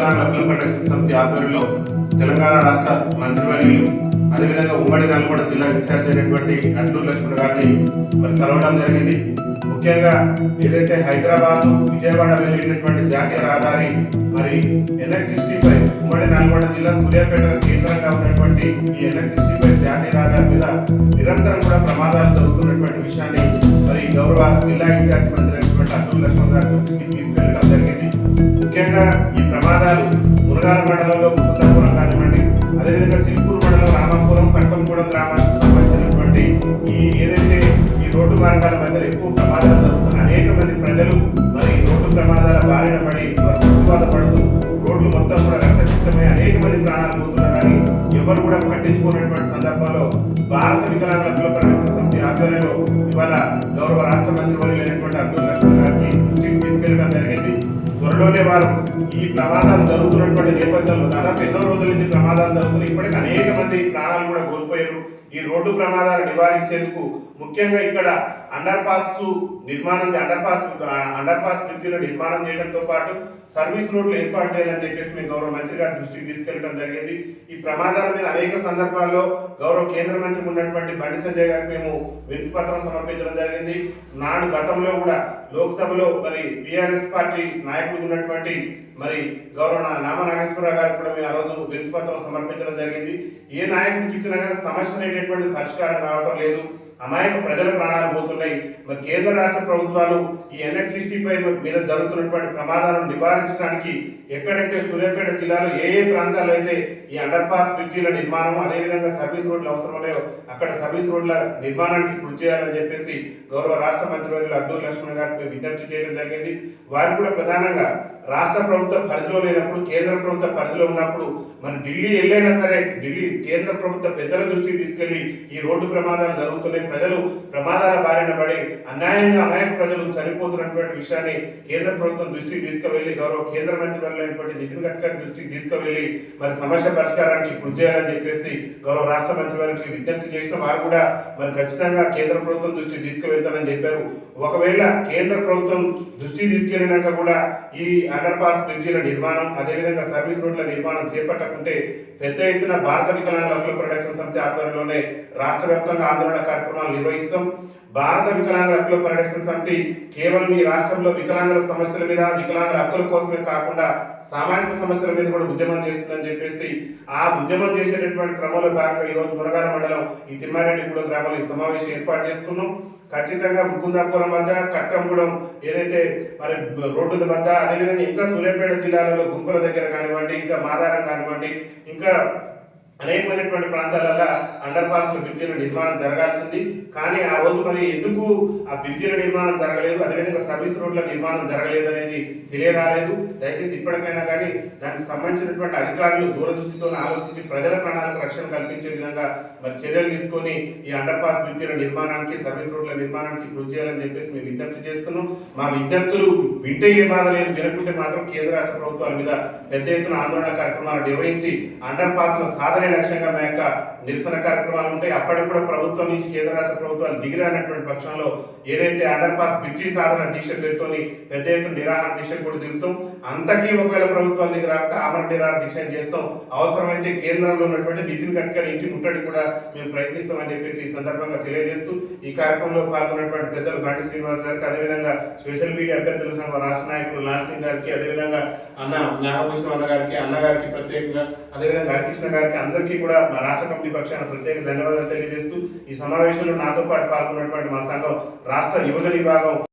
తెలంగాణ డబ్బులు పరిరక్షణ సమితి ఆధ్వర్యంలో తెలంగాణ రాష్ట్ర మంత్రివర్యులు అదేవిధంగా ఉమ్మడి నల్గొండ జిల్లా ఇన్ఛార్జ్ అయినటువంటి అడ్లూరు లక్ష్మణ్ గారిని మరి కలవడం జరిగింది. ముఖ్యంగా ఏదైతే హైదరాబాద్ విజయవాడ వెళ్ళేటటువంటి జాతీయ రహదారి మరి ఎన్ఎక్స్ సిక్స్టీ ఫైవ్ ఉమ్మడి నల్గొండ జిల్లా సూర్యాపేట కేంద్రంగా ఉన్నటువంటి ఈ ఎన్ఎక్స్ సిక్స్టీ ఫైవ్ జాతీయ రహదారి మీద నిరంతరం కూడా ప్రమాదాలు జరుగుతున్నటువంటి విషయాన్ని మరి గౌరవ జిల్లా ఇన్ఛార్జ్ మంత్రి అయినటువంటి అబ్దుల్ లక్ష్మణ్ గారి దృష్టికి తీసుకెళ్ళడం ముఖ్యంగా ఈ ప్రమాదాలు మురగాల మండలంలో ముకుందాపురం కానివ్వండి అదేవిధంగా చిలుకూరు మండలం రామాపురం కట్టంగూడెం గ్రామానికి సంబంధించినటువంటి ఈ ఏదైతే ఈ రోడ్డు మార్గాల మధ్య ఎక్కువ ప్రమాదాలు జరుగుతున్నాయి అనేక మంది ప్రజలు మరి రోడ్డు ప్రమాదాల బారిన పడి వారు మృత్యువాత రోడ్లు మొత్తం కూడా రక్తసిద్ధమై అనేక మంది ప్రాణాలు పోతున్నారు కానీ ఎవరు కూడా పట్టించుకున్నటువంటి సందర్భంలో భారత వికలాంగుల కుల పరిరక్షణ సమితి ఆధ్వర్యంలో ఇవాళ గౌరవ రాష్ట్ర మంత్రి వర్యులైనటువంటి అబ్దుల్ త్వరలోనే వారు ఈ ప్రమాదాలు జరుగుతున్నటువంటి నేపథ్యంలో దాదాపు ఎన్నో రోజుల నుంచి ప్రమాదాలు జరుగుతున్నాయి. ఇప్పటికి అనేక మంది ప్రాణాలు కూడా కోల్పోయారు. ఈ రోడ్డు ప్రమాదాలు నివారించేందుకు ముఖ్యంగా ఇక్కడ అండర్ పాస్ నిర్మాణం అండర్ పాస్ అండర్ పాస్ బ్రిడ్జిలో నిర్మాణం చేయడంతో పాటు సర్వీస్ రోడ్లు ఏర్పాటు చేయాలని చెప్పేసి మేము గౌరవ మంత్రి గారి దృష్టికి తీసుకెళ్ళడం జరిగింది. ఈ ప్రమాదాల మీద అనేక సందర్భాల్లో గౌరవ కేంద్ర మంత్రి ఉన్నటువంటి బండి సంజయ్ గారికి మేము వినతి పత్రం సమర్పించడం జరిగింది. నాడు గతంలో కూడా లోక్సభలో మరి బీఆర్ఎస్ పార్టీ నాయకుడు ఉన్నటువంటి మరి గౌరవ నామ నాగేశ్వరరావు గారికి కూడా మేము ఆ రోజు వినతి పత్రం సమర్పించడం జరిగింది. ఏ నాయకుడికి ఇచ్చినా సమస్య ఎటువంటి పరిష్కారం కావడం లేదు. అమాయక ప్రజల ప్రాణాలు పోతున్నాయి. మరి కేంద్ర రాష్ట్ర ప్రభుత్వాలు ఈ ఎన్ఎక్స్ సిక్స్టీ ఫైవ్ మీద జరుగుతున్నటువంటి ప్రమాదాలను నివారించడానికి ఎక్కడైతే సూర్యాపేట జిల్లాలో ఏ ఏ ప్రాంతాల్లో అయితే ఈ అండర్ పాస్ బ్రిడ్జీల నిర్మాణం అదేవిధంగా సర్వీస్ రోడ్లు అవసరమన్నాయో అక్కడ సర్వీస్ రోడ్ల నిర్మాణానికి కృషి చేయాలని చెప్పేసి గౌరవ రాష్ట్ర మంత్రివర్యులు అడ్లూరు లక్ష్మణ్ గారికి విజ్ఞప్తి చేయడం జరిగింది. వారు కూడా ప్రధానంగా రాష్ట్ర ప్రభుత్వ పరిధిలో లేనప్పుడు కేంద్ర ప్రభుత్వ పరిధిలో ఉన్నప్పుడు మన ఢిల్లీ వెళ్ళైనా సరే ఢిల్లీ కేంద్ర ప్రభుత్వ పెద్దల దృష్టికి తీసుకెళ్ళి ఈ రోడ్డు ప్రమాదాలు జరుగుతున్నాయి. ప్రజలు ప్రమాదాల బారిన పడి అన్యాయంగా అమాయక ప్రజలు చనిపోతున్నటువంటి విషయాన్ని కేంద్ర ప్రభుత్వం దృష్టికి తీసుకువెళ్ళి గౌరవ కేంద్ర మంత్రి వర్యులైనటువంటి నితిన్ గడ్కరీ దృష్టికి తీసుకువెళ్ళి మరి సమస్య పరిష్కారానికి కృషి చేయాలని చెప్పేసి గౌరవ రాష్ట్ర మంత్రి వారికి విజ్ఞప్తి చేసిన వారు కూడా మరి ఖచ్చితంగా కేంద్ర ప్రభుత్వం దృష్టికి తీసుకువెళ్తానని చెప్పారు. ఒకవేళ కేంద్ర ప్రభుత్వం దృష్టి తీసుకెళ్ళినాక కూడా ఈ అండర్ పాస్ బ్రిడ్జీల నిర్మాణం అదేవిధంగా సర్వీస్ రోడ్ల నిర్మాణం చేపట్టకుంటే పెద్ద ఎత్తున భారత వికలాంగుల ప్రొడక్షన్ సమితి ఆధ్వర్యంలోనే రాష్ట్ర వ్యాప్తంగా ఆందోళన కార్యక్రమాలు నిర్వహిస్తాం. భారత వికలాంగుల హక్కుల పరిరక్షణ సమితి కేవలం ఈ రాష్ట్రంలో వికలాంగుల సమస్యల మీద వికలాంగుల హక్కుల కోసమే కాకుండా సామాజిక సమస్యల మీద కూడా ఉద్యమం చేస్తుందని చెప్పేసి ఆ ఉద్యమం చేసేటటువంటి క్రమంలో భాగంగా ఈ రోజు మునగాల మండలం ఈ తిమ్మారెడ్డిగూడెం గ్రామంలో ఈ సమావేశం ఏర్పాటు చేసుకున్నాం. ఖచ్చితంగా ముకుందాపురం వద్ద కట్కంగూడెం ఏదైతే మరి రోడ్డు వద్ద అదేవిధంగా ఇంకా సూర్యాపేట జిల్లాలలో గుంపుల దగ్గర కానివ్వండి ఇంకా మాదారం కానివ్వండి ఇంకా అనేకమైనటువంటి ప్రాంతాలలో అండర్ పాస్ బ్రిడ్జిల నిర్మాణం జరగాల్సింది. కానీ ఆ రోజు మరి ఎందుకు ఆ బ్రిడ్జిల నిర్మాణం జరగలేదు? అదేవిధంగా సర్వీస్ రోడ్ల నిర్మాణం జరగలేదు అనేది తెలియరాలేదు. దయచేసి ఇప్పటికైనా కానీ దానికి సంబంధించినటువంటి అధికారులు దూరదృష్టితో ఆలోచించి ప్రజల ప్రాణాలకు రక్షణ కల్పించే విధంగా మరి చర్యలు తీసుకొని ఈ అండర్ పాస్ బ్రిడ్జిల నిర్మాణానికి సర్వీస్ రోడ్ల నిర్మాణానికి కృషి చేయాలని చెప్పేసి మేము విజ్ఞప్తి చేస్తున్నాం. మా విజ్ఞప్తులు వింటే ఏ బాధ లేదు. వినకుంటే మాత్రం కేంద్ర రాష్ట్ర ప్రభుత్వాల మీద పెద్ద ఎత్తున ఆందోళన కార్యక్రమాలు నిర్వహించి అండర్ పాస్ల సాధన లక్ష్యంగా మా యొక్క నిరసన కార్యక్రమాలు ఉంటాయి. అప్పటికి కూడా ప్రభుత్వం నుంచి కేంద్ర రాష్ట్ర ప్రభుత్వాలు దిగిరానటువంటి పక్షంలో ఏదైతే అండర్ పాస్ బ్రిడ్జి సాధన టీషర్ట్ పేరుతోని పెద్ద ఎత్తున నిరాహార దీక్షలు కూడా తిరుగుతాం అంతకీ ఒకవేళ ప్రభుత్వాల దిగి రాక నిరాహార దీక్ష చేస్తాం. అవసరమైతే కేంద్రంలో ఉన్నటువంటి నితిన్ గడ్కరీ ఇంటి ముట్టడి కూడా మేము ప్రయత్నిస్తామని చెప్పేసి ఈ సందర్భంగా తెలియజేస్తూ ఈ కార్యక్రమంలో పాల్గొన్నటువంటి పెద్దలు బండి శ్రీనివాస్ గారికి అదేవిధంగా సోషల్ మీడియా అభ్యర్థుల సంఘం రాష్ట్ర నాయకులు లాల్ సింగ్ గారికి అదేవిధంగా అన్న నాగభూషణం అన్న గారికి అన్న గారికి ప్రత్యేకంగా అదేవిధంగా హరికృష్ణ గారికి అందరికీ కూడా మా రాష్ట్ర కమిటీ పక్షాన ప్రత్యేక ధన్యవాదాలు తెలియజేస్తూ ఈ సమావేశంలో నాతో పాటు పాల్గొన్నటువంటి మా సంఘం రాష్ట్ర యువజన విభాగం